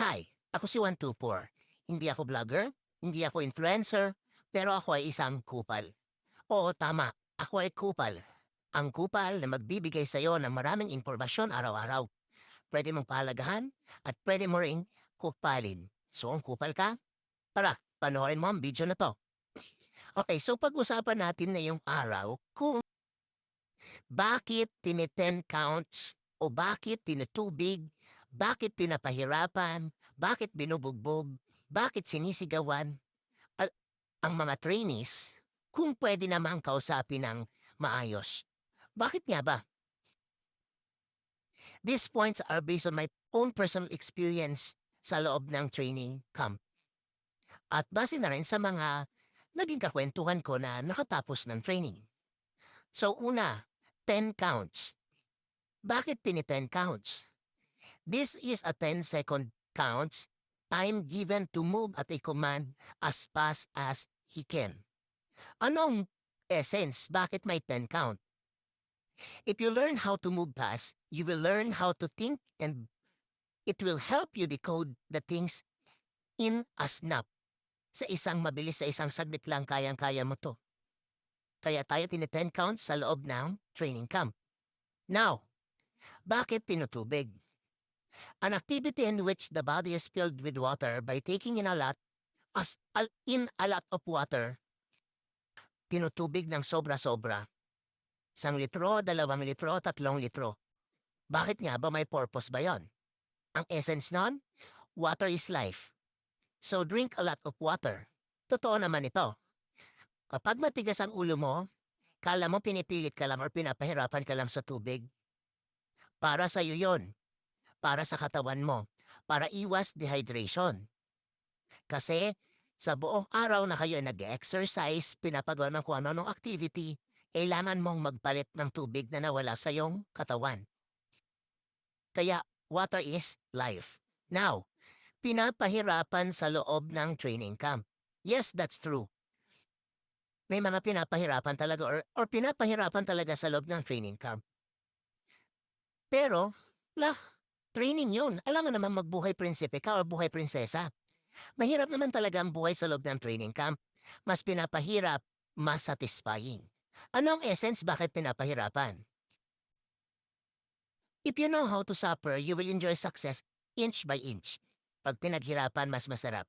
Hi, ako si 124. Hindi ako vlogger, hindi ako influencer, pero ako ay isang kupal. Oo, tama. Ako ay kupal. Ang kupal na magbibigay sa iyo ng maraming impormasyon araw-araw. Pwede mong pahalagahan at pwede mo ring kupalin. So, ang kupal ka? Tara, panoorin mo ang video na to. Okay, so pag-usapan natin na yung araw kung bakit tiniten counts o bakit tinutubig, bakit pinapahirapan, bakit binubugbog, bakit sinisigawan al- ang mga trainees kung pwede namang kausapin ng maayos. Bakit nga ba? These points are based on my own personal experience sa loob ng training camp. At base na rin sa mga naging kakwentuhan ko na nakatapos ng training. So una, 10 counts. Bakit tini 10 counts? This is a 10 second counts time given to move at a command as fast as he can. Anong essence? Bakit may 10 count? If you learn how to move fast, you will learn how to think and it will help you decode the things in a snap. Sa isang mabilis, sa isang saglit lang, kayang-kaya mo to. Kaya tayo tini-10 counts sa loob ng training camp. Now, bakit tinutubig? An activity in which the body is filled with water by taking in a lot, as in a lot of water, tinutubig ng sobra-sobra. Isang litro, dalawang litro, tatlong litro. Bakit nga ba may purpose ba yon? Ang essence nun, water is life. So drink a lot of water. Totoo naman ito. Kapag matigas ang ulo mo, kala mo pinipilit ka lang or pinapahirapan ka lang sa tubig. Para sa iyo yon. Para sa katawan mo. Para iwas dehydration. Kasi sa buong araw na kayo nag-exercise, pinapagawa ng kung ano activity, kailangan mong magpalit ng tubig na nawala sa iyong katawan. Kaya water is life. Now, pinapahirapan sa loob ng training camp. Yes, that's true. May mga pinapahirapan talaga or, or pinapahirapan talaga sa loob ng training camp. Pero, lah, training yun. Alam mo naman magbuhay prinsipe ka o buhay prinsesa. Mahirap naman talaga ang buhay sa loob ng training camp. Mas pinapahirap, mas satisfying. Anong essence bakit pinapahirapan? If you know how to suffer, you will enjoy success inch by inch. Pag pinaghirapan, mas masarap.